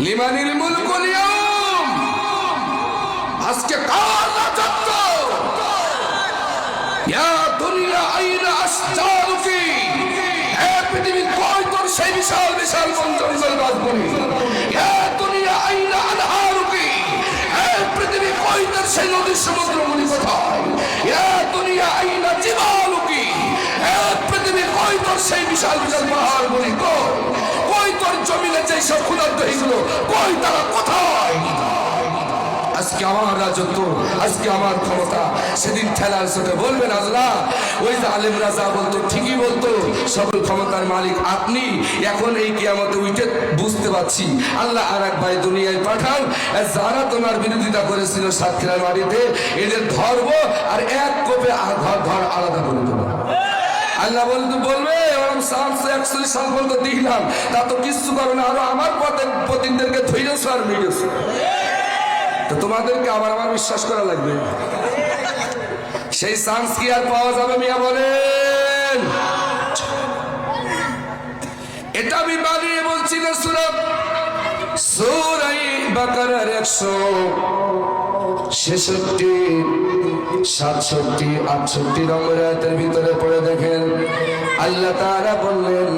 লিমানিল মুলকুল আজকে কার রাজত্ব? ইয়া দুনিয়া আইনা আসতারুকি হে পৃথিবী কই তোর সেই বিশাল বিশাল জঙ্গল গাছগুলি হে দুনিয়া আইনা আনহারুকি হে পৃথিবী কই তোর সেই নদী সমুদ্রগুলি কোথায়? হে দুনিয়া আইনা জিবালুকি হে পৃথিবী কই তোর সেই বিশাল বিশাল পাহাড়গুলি কই তোর সব কই তারা? কোথায়? আজকে আমার রাজত্ব, আজকে আমার ক্ষমতা, সেদিন ঠেলার ওই যে আলেম রাজা বলতো, ঠিকই বলতো। সকল ক্ষমতার মালিক আপনি। এখন এই কিয়ামতে উঠে বুঝতে পারছি। আল্লাহ আর এক ভাই দুনিয়ায় পাঠান। যারা তোমার বিরোধিতা করেছিল সাতক্ষীরার বাড়িতে এদের ধরবো আর এক কোপে ঘর ঘর আলাদা করে দেবো। আল্লাহ বলবে তোমাদেরকে আবার আমার বিশ্বাস করা লাগবে। সেই চান্স কি আর পাওয়া যাবে মিয়া বলেন। এটা আমি বানিয়ে বলছি না বাকারার একশো ছেষট্টি, সাতষট্টি, আটষট্টি নম্বর ভিতরে পড়ে দেখেন। আল্লাহ তারা বললেন